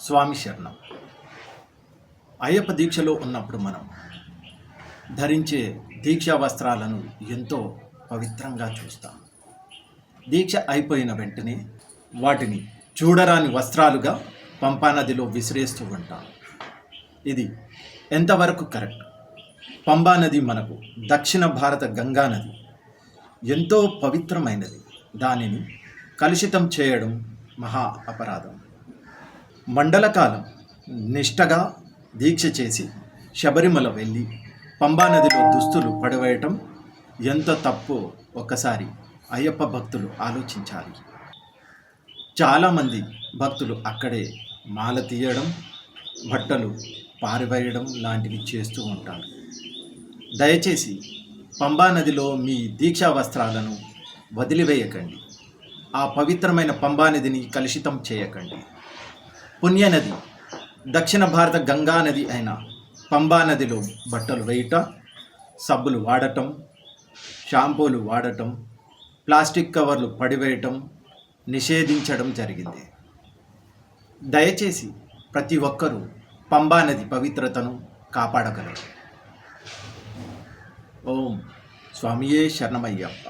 స్వామి శరణం. అయ్యప్ప దీక్షలో ఉన్నప్పుడు మనం ధరించే దీక్షా వస్త్రాలను ఎంతో పవిత్రంగా చూస్తాం. దీక్ష అయిపోయిన వెంటనే వాటిని చూడరాని వస్త్రాలుగా పంపానదిలో విసిరేస్తూ ఉంటాం. ఇది ఎంతవరకు కరెక్ట్? పంబా నది మనకు దక్షిణ భారత గంగా నది ఎంతో పవిత్రమైనది. దానిని కలుషితం చేయడం మహా అపరాధం. మండలకాలం నిష్టగా దీక్ష చేసి శబరిమల వెళ్ళి పంబా నదిలో దుస్తులు పడవేయటం ఎంత తప్పో ఒక్కసారి అయ్యప్ప భక్తులు ఆలోచించాలి. చాలామంది భక్తులు అక్కడే మాల తీయడం బట్టలు పారివేయడం లాంటివి చేస్తూ ఉంటారు. దయచేసి పంబా నదిలో మీ దీక్షా వస్త్రాలను వదిలివేయకండి. ఆ పవిత్రమైన పంబానదిని కలుషితం చేయకండి. పుణ్యనది దక్షిణ భారత గంగా నది అయిన పంబా నదిలో బట్టలు వేయట సబ్బులు వాడటం షాంపూలు వాడటం ప్లాస్టిక్ కవర్లు పడివేయటం నిషేధించడం జరిగింది. దయచేసి ప్రతి ఒక్కరూ పంబా నది పవిత్రతను కాపాడగలరు. ఓం స్వామియే శరణమయ్యప్ప.